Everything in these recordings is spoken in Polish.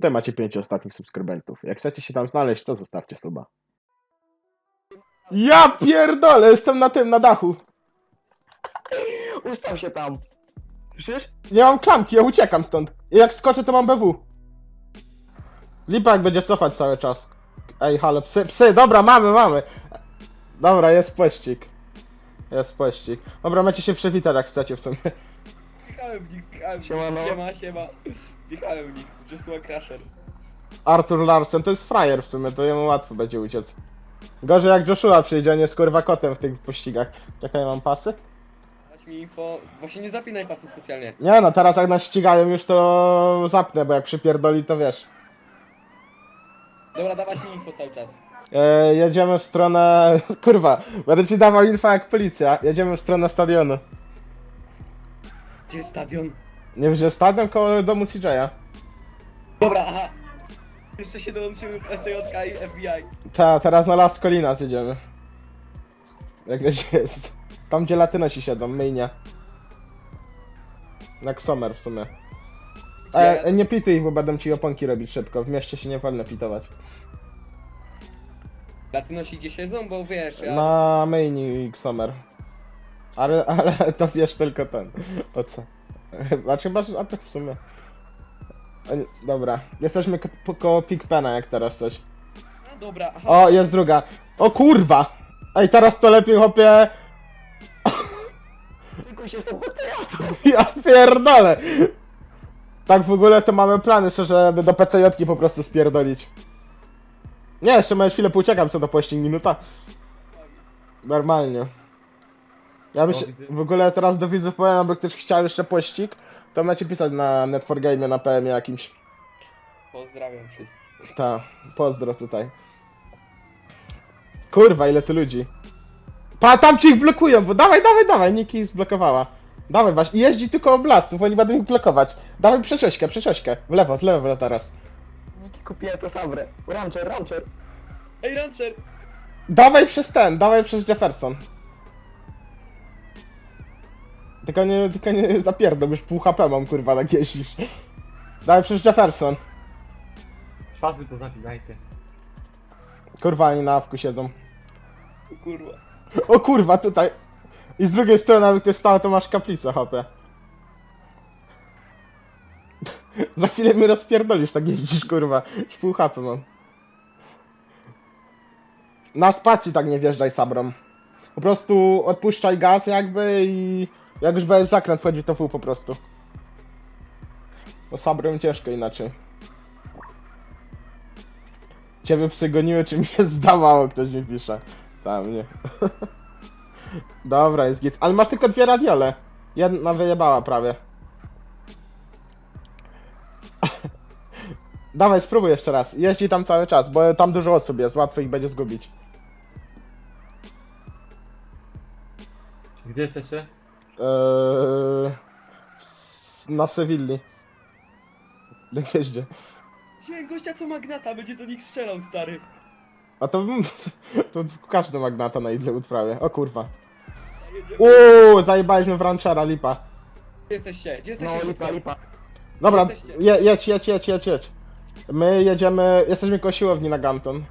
Tutaj macie pięciu ostatnich subskrybentów. Jak chcecie się tam znaleźć, to zostawcie suba. Ja pierdolę, jestem na tym, na dachu. Ustaw się tam. Słyszysz? Nie mam klamki, ja uciekam stąd. I jak skoczę, to mam BW. Lipa jak będzie cofać cały czas. Ej, halo, psy, psy, dobra, mamy, mamy. Dobra, jest pościg. Jest pościg. Dobra, macie się przywitać jak chcecie w sumie. Wjechałem w nich, wjechałem w nich. Siemano. Siema, siema. Wjechałem w nich. Joshua Crusher. Arthur Larsen to jest frajer w sumie, to jemu łatwo będzie uciec. Gorzej jak Joshua przyjdzie, on jest kurwa kotem w tych pościgach. Czekaj, mam pasy? Dać mi info. Właśnie nie zapinaj pasu specjalnie. Nie no, teraz jak nas ścigają już to zapnę, bo jak przypierdoli to wiesz. Dobra, dawać mi info cały czas. E, jedziemy w stronę... Kurwa, będę ci dawał info jak policja. Jedziemy w stronę stadionu. Gdzie jest stadion? Nie wiem, że stadion koło domu CJ'a. Dobra, aha. Jeszcze się dołączyły SJK i FBI. Ta, teraz na Las Colinas jedziemy. Jak gdzieś jest. Tam gdzie latynosi siedzą, myjnie. Jak Sommer w sumie. E, e, nie pituj, bo będą ci oponki robić szybko. W mieście się nie wolno pitować. Latynosi gdzie siedzą? Bo wiesz, ja... Na myjni i Sommer. Ale, ale to wiesz tylko ten. O co? Znaczy chyba, że- a tak w sumie. E, Dobra, jesteśmy ko po- koło Pigpena jak teraz coś. A, dobra, aha. O, jest druga. O kurwa! Ej, teraz to lepiej chłopie. Tylko się z tym. Ja pierdolę! Tak w ogóle to mamy plany, żeby do PCJ po prostu spierdolić. Nie, jeszcze możesz chwilę pouciekam co do pościg minuta. Normalnie. Ja myślę, w ogóle teraz do widzów powiem, aby ktoś chciał jeszcze pościg, to macie pisać na Net4Game, na PM jakimś. Pozdrawiam wszystkich. Ta, pozdro tutaj. Kurwa, ile tu ludzi. Pa, tam ci ich blokują, bo dawaj, dawaj, dawaj, Niki ich zblokowała. Dawaj właśnie, jeździ tylko oblaców, oni będą ich blokować. Dawaj przeciośkę, przeciośkę. W lewo, w lewo teraz. Niki kupiłem to sabrę. Rancher, rancher. Ej, Rancher! Dawaj przez ten, dawaj przez Jefferson. Tylko nie, tylko nie zapierdol, już pół HP mam, kurwa, tak jeździsz. Dawaj przez Jefferson. Pasy to zapinajcie. Kurwa, oni na awku siedzą. O kurwa. O kurwa, tutaj. I z drugiej strony, jak ktoś stał, to masz kaplicę, hopie. Za chwilę mnie rozpierdolisz, tak jeździsz, kurwa. Już pół hapy mam. Na spacji tak nie wjeżdżaj sabrą. Po prostu odpuszczaj gaz jakby i... Jak już będzie zakręt wchodzi, to full po prostu. Bo sabrem ciężko inaczej. Ciebie psy goniły, czy mi się zdawało, ktoś mi pisze. Tam, nie. Dobra, jest git. Ale masz tylko dwie radiole. Jedna wyjebała prawie. Dawaj, spróbuj jeszcze raz. Jeździ tam cały czas, bo tam dużo osób jest, łatwo ich będzie zgubić. Gdzie jesteście? Eee, na Sewilli. Na gwieździe. Wziąłem gościa co magnata, będzie do nich strzelał, stary. A to, to każdy magnata na Idlewood prawie. O kurwa. Jedziemy. Uuu, zajebaliśmy w ranchera, lipa. Gdzie jesteście? Gdzie No jesteście? lipa, lipa. Dobra, Jesteście. je, jedź, jedź, jedź, jedź, jedź. My jedziemy, jesteśmy koło siłowni na Ganton.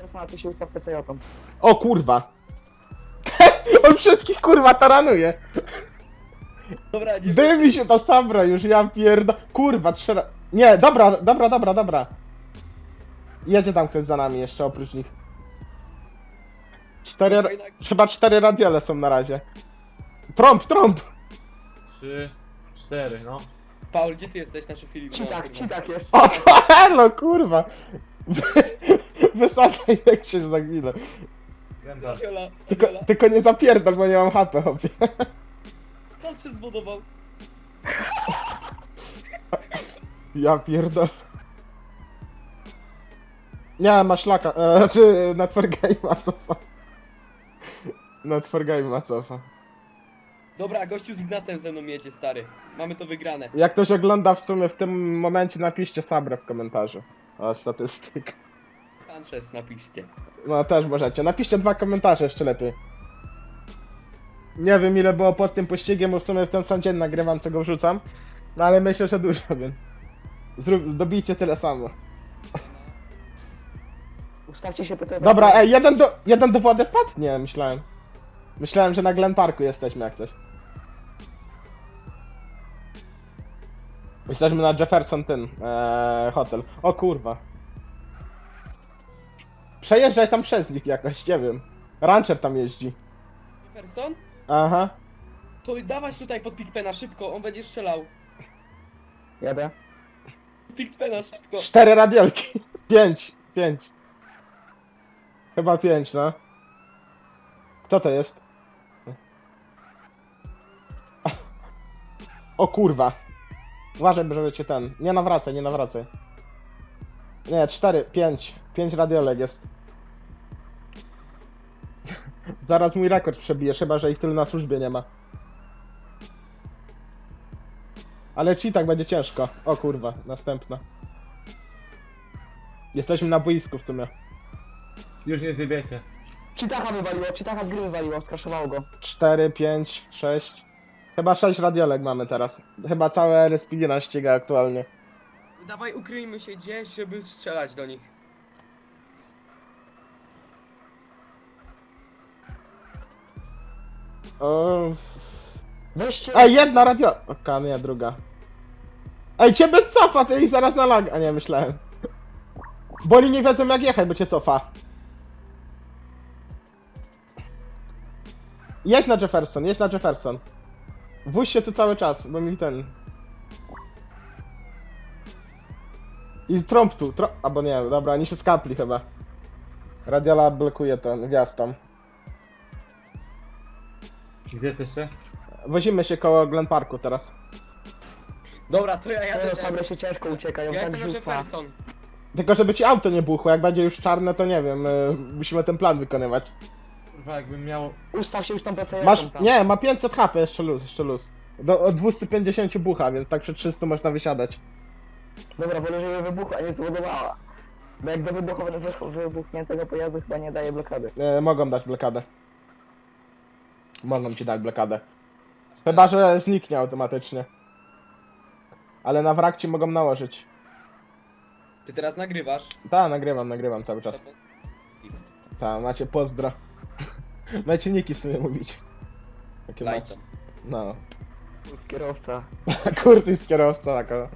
Persona, ty się ustaw PCJ-ą. O kurwa! On wszystkich kurwa taranuje! Dobra. Dymi się ta sabra już, ja pierdo... Kurwa, trzy ra- Nie, dobra, dobra, dobra, dobra. Jedzie tam ktoś za nami jeszcze oprócz nich. Cztery... ra- Chyba cztery radiole są na razie. Trąb, trąb! Trzy, cztery, no. Paul, gdzie ty jesteś, nasz Filip? Citak, No, citak jest. O to hello, kurwa! Wysadzaj jak się za chwilę. Gęba. Tylko, tylko nie zapierdol, bo nie mam HP, hopie. Sam cię zwodował. Ja pierdol. Nie, masz laka, e, znaczy na Game'a cofa. Na Game'a cofa. Dobra, gościu z Ignatem ze mną jedzie, stary. Mamy to wygrane. Jak ktoś ogląda w sumie w tym momencie, napiszcie sabrę w komentarzu. O, statystyk. Sanchez, napiszcie. No też możecie. Napiszcie dwa komentarze jeszcze lepiej. Nie wiem ile było pod tym pościgiem, bo w sumie w ten sam dzień nagrywam, co go wrzucam. No ale myślę, że dużo, więc... Zrób, dobijcie tyle samo. Ustawcie się PC. Dobra, ej, jeden do, jeden do wody wpadł? Nie, myślałem. Myślałem, że na Glen Parku jesteśmy jak coś. Jesteśmy na Jefferson ten, eee, hotel. O kurwa. Przejeżdżaj tam przez nich jakoś, nie wiem. Rancher tam jeździ. Jefferson? Aha. To dawać tutaj pod Pigpena, szybko, on będzie strzelał. Jadę. Pigpena, szybko. Cztery radiolki. Pięć, pięć. Chyba pięć, no. Kto to jest? O kurwa. Uważaj, żeby cię ten. Nie nawracaj, nie nawracaj. Nie, cztery, pięć. Pięć radiolek jest. Zaraz mój rekord przebijesz, chyba że ich tylu na służbie nie ma. Ale ci tak będzie ciężko. O kurwa, następna. Jesteśmy na boisku w sumie. Już nie zjebiecie. Cheetaha wywaliło, Cheetaha z gry wywaliło, skraszowało go. 4, 5, 6. Chyba 6 radiolek mamy teraz. Chyba całe RSPD nas ściga aktualnie. Dawaj, ukryjmy się gdzieś, żeby strzelać do nich. Weźcie... Ej, jedna radio... Oka, nie, druga. Ej, ciebie cofa, ty ich zaraz na lag... A nie, myślałem. Bo oni nie wiedzą jak jechać, bo cię cofa. Jedź na Jefferson, jedź na Jefferson. Wóź się tu cały czas, bo mi ten... I trąb tu, tro... Albo nie, dobra, oni się skapli chyba. Radiola blokuje to, tam. Gdzie jesteście? Wozimy się koło Glen Parku teraz. Dobra, to ja jadę. Te ten. sabre się ciężko uciekają, Ja tak jestem rzuca. Tylko żeby ci auto nie buchło, jak będzie już czarne, to nie wiem, y, musimy ten plan wykonywać. Kurwa, jakbym miał... Ustaw się już tą PC Masz, tam. nie, ma 500 HP, jeszcze luz, jeszcze luz. Do o 250 bucha, więc tak przy 300 można wysiadać. Dobra, wolę, żeby wybuchła, nie zbudowała. Bo jak do wybuchu, wybuchniętego pojazdu chyba nie daje blokady. E, mogą dać blokadę. Mogą ci dać blokadę. Chyba, że zniknie automatycznie. Ale na wrak ci mogą nałożyć. Ty teraz nagrywasz. Ta, nagrywam, nagrywam cały czas. Ta, macie pozdro. Macie niki w sumie mówić. Jakie macie. No. Kierowca. Kurtyś kierowca taka.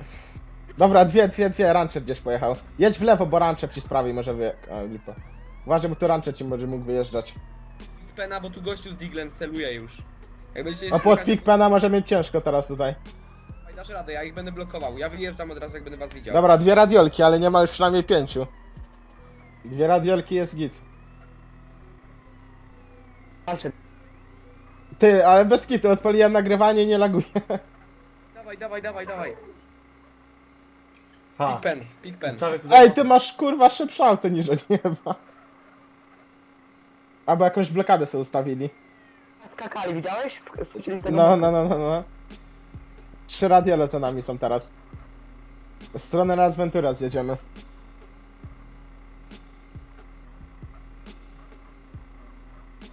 Dobra, dwie, dwie, dwie, Rancher gdzieś pojechał. Jedź w lewo, bo Rancher ci sprawi może wie... A, lipa. Uważaj, bo tu Rancher ci może mógł wyjeżdżać. Pigpena, bo tu gościu z Diglem celuje już. Jak będziecie A pod Pigpena może mieć ciężko teraz tutaj. Dasz radę, ja ich będę blokował. Ja wyjeżdżam od razu, jak będę was widział. Dobra, dwie radiolki, ale nie ma już przynajmniej pięciu. Dwie radiolki jest git. Walczy. Ty, ale bez kitu, odpaliłem nagrywanie i nie laguje. Dawaj, dawaj, dawaj, dawaj. Ha! Pigpen, Pigpen. Cały Ej, ty masz kurwa szybsze auto niż od nieba. Albo jakąś blokadę sobie ustawili. Skakali, widziałeś? Tego No, no, no, no, no. Trzy radiole za nami są teraz. W stronę Las Venturas jedziemy.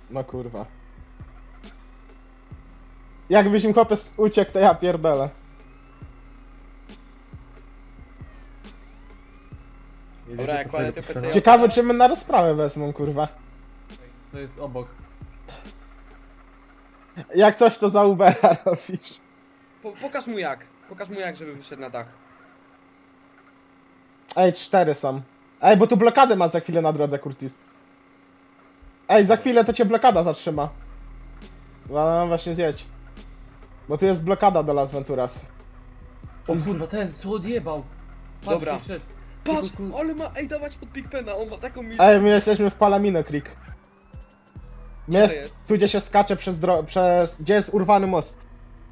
No kurwa. Jakbyś im chłopiec uciekł, to ja pierdolę. Dobra, jak kładę. Ciekawe, czy my na rozprawę wezmą, kurwa. Co jest obok? Jak coś, to za Ubera robisz. Po, pokaż mu jak. Pokaż mu jak, żeby wyszedł na dach. Ej, cztery są. Ej, bo tu blokadę ma za chwilę na drodze, Curtis. Ej, za chwilę to cię blokada zatrzyma. No, no właśnie zjedź. Bo tu jest blokada do Las Venturas. O kurwa, ten, co odjebał? Patrz, Dobra. Patrz, ale ma, ej dawać pod Pigpena, on ma taką misję. Ej, my jesteśmy w Palamino Creek. Jest, to jest? tu gdzie się skacze przez dro... przez... Gdzie jest urwany most.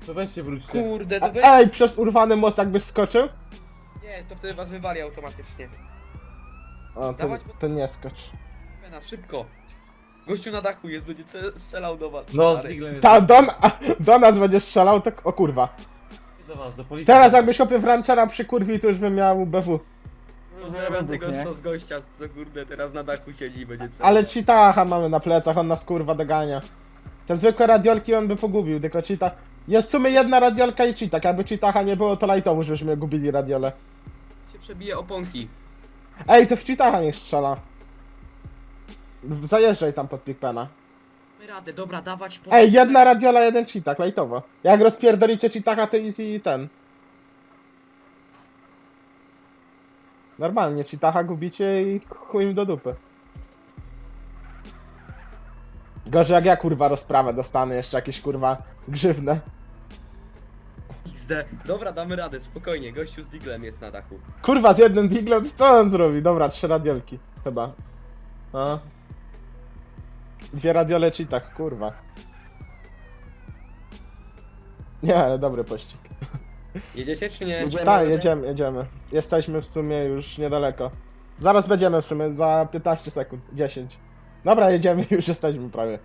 To weźcie, wróćcie. Kurde, to weź... ej, przez urwany most jakbyś skoczył? Nie, to wtedy was wywali automatycznie. O, to, Dawać, bo- to nie skocz. Pigpena, szybko. Gościu na dachu jest, będzie ce- strzelał do was. No, z stary. Diglem jest. Ta, do, a, do nas będzie strzelał, to... O kurwa. Do was, do policji. Teraz jakbyś opie w ranchera przykurwił, to już bym miał BW. Pozdrawiam tego nie? co z gościa, co kurde teraz na dachu siedzi i będzie. Ale Cheetaha mamy na plecach, on nas kurwa dogania. Te zwykłe radiolki on by pogubił, tylko Cheetah... Jest w sumie jedna radiolka i Cheetah, jakby Cheetaha nie było, to lightowo żeśmy gubili radiole. przebije oponki. Ej, to w cheataha niech strzela. Zajeżdżaj tam pod Pigpena. Mamy radę, dobra, dawać po... Ej, jedna radiola, jeden cheatak, lajtowo. Jak rozpierdolicie cheataka, to easy ten. Normalnie, cheataha gubicie i chuj im do dupy. Gorzej jak ja kurwa rozprawę dostanę jeszcze jakieś kurwa grzywne. XD. Dobra, damy radę, spokojnie, gościu z Diglem jest na dachu. Kurwa z jednym diglem, co on zrobi? Dobra, trzy radiolki, chyba. No. Dwie radiole cheatak, kurwa. Nie, ale dobry pościg. Jedziecie czy nie? Jedziemy, Tak, jedziemy. jedziemy, jedziemy. Jesteśmy w sumie już niedaleko. Zaraz będziemy w sumie, za 15 sekund, 10. Dobra, jedziemy, już jesteśmy prawie.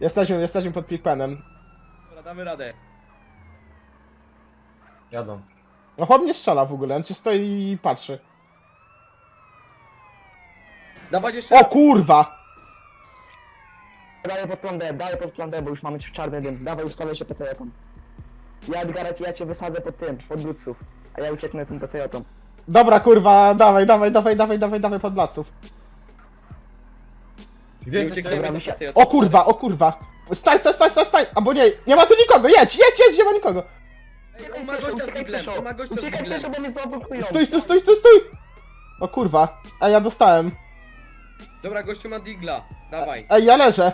Jesteśmy, jesteśmy pod Pigpenem. Dobra, damy radę. Jadą. No chłop nie strzela w ogóle, on się stoi i patrzy. Dawać jeszcze O raz. kurwa! Daję pod plan B, daję pod plan B, bo już mamy czarny dym. Dawaj, ustawię się PC-ją. Ja Edgara, ja cię wysadzę pod tym, pod luców. A ja ucieknę tym PC-ją. Dobra, kurwa, dawaj, dawaj, dawaj, dawaj, dawaj, dawaj pod placów. Gdzie Dobra, PCJ. O kurwa, o kurwa! Stań, stań, stań, stań, stań! Albo nie, nie ma tu nikogo, jedź, jedź, jedź, nie ma nikogo! Ej, on ma gościa z Diglem, on ma gościa z Uciekaj Diglem. pieszo, bo mnie znowu blokują. Stój, stój, stój, stój, stój! O kurwa, ej, ja dostałem. Dobra, gościu ma Digla, dawaj. Ej, ja leżę.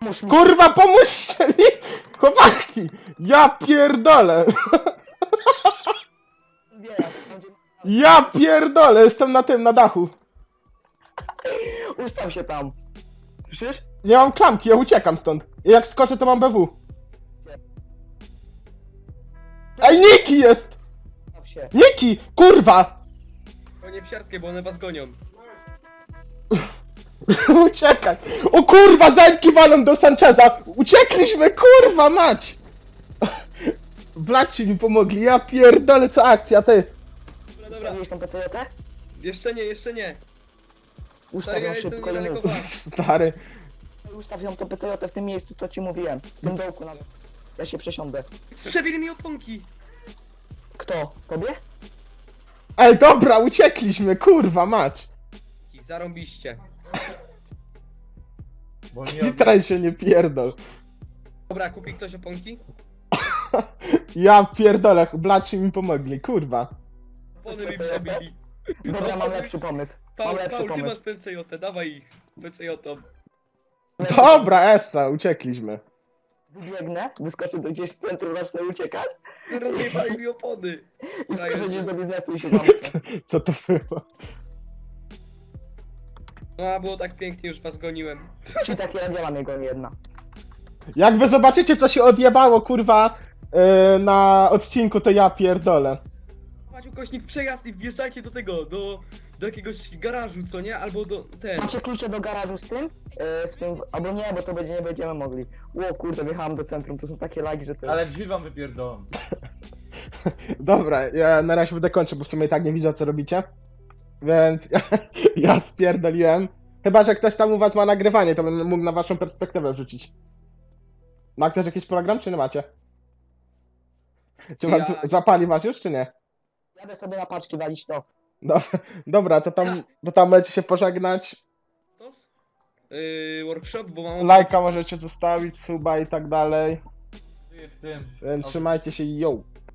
Pomóż mi. Kurwa, pomóżcie mi! Chłopaki! Ja pierdolę! Będzie- Ja pierdolę, jestem na tym, na dachu. Ustaw się tam. Słyszysz? Nie mam klamki, ja uciekam stąd. I jak skoczę, to mam BW. Ej, Niki jest! Ustaw się. Niki! Kurwa! To nie psiarskie, bo one was gonią. Uciekaj! O kurwa, zańki walą do Sancheza! Uciekliśmy, kurwa mać! Blaci mi pomogli, ja pierdolę, co akcja, ty! Dobra, dobra. Ustawiłeś tą? Jeszcze nie, jeszcze nie. Ustaw Stary, ja ją jestem szybko i niedaleko mów. was. Stary. Ustaw ją tą PC-ją w tym miejscu, co ci mówiłem. W tym dołku nawet. Ja się przesiądę. Przebili mi oponki. Kto? Tobie? Ej, dobra, uciekliśmy, kurwa mać! I zarąbiście. Bo nie teraz się nie pierdol. Dobra, kupi ktoś oponki? Ja pierdolę, blaci mi pomogli, kurwa. Opony mi przebili. Dobra, mam lepszy pomysł. Mam Paul, lepszy Paul, ty pomysł. masz PCJ, dawaj ich. PCJ. Dobra, Essa, uciekliśmy. Wybiegnę, wyskoczę do gdzieś w centrum, zacznę uciekać Rozjebali mi opony. i Tak, wskoczę już. gdzieś do biznesu i się zamknę. Co to było? No, a było tak pięknie, już was goniłem. Ci takie radziela mnie goni jedna. Jak wy zobaczycie, co się odjebało, kurwa, yy, na odcinku, to ja pierdolę. Chodź ukośnik przejazd i wjeżdżajcie do tego, do, do jakiegoś garażu, co nie? Albo do, ten. Macie klucze do garażu z tym? E, z tym, albo nie, bo to będzie, nie będziemy mogli. O kurde, wjechałem do centrum, to są takie lagi, że to Ale jest... drzwi wam wypierdolą. Dobra, ja na razie będę kończył, bo w sumie i tak nie widzę, co robicie. Więc ja, ja spierdoliłem. Chyba, że ktoś tam u was ma nagrywanie, to bym mógł na waszą perspektywę wrzucić. Ma ktoś jakiś program, czy nie macie? Czy was Ja- złapali was już, czy nie? Jadę sobie na paczki walić to. Dobra, dobra to tam, to tam możecie się pożegnać. Tos? Yy, workshop, bo mam... Lajka możecie zostawić, suba i tak dalej. W tym. Więc trzymajcie się, yo!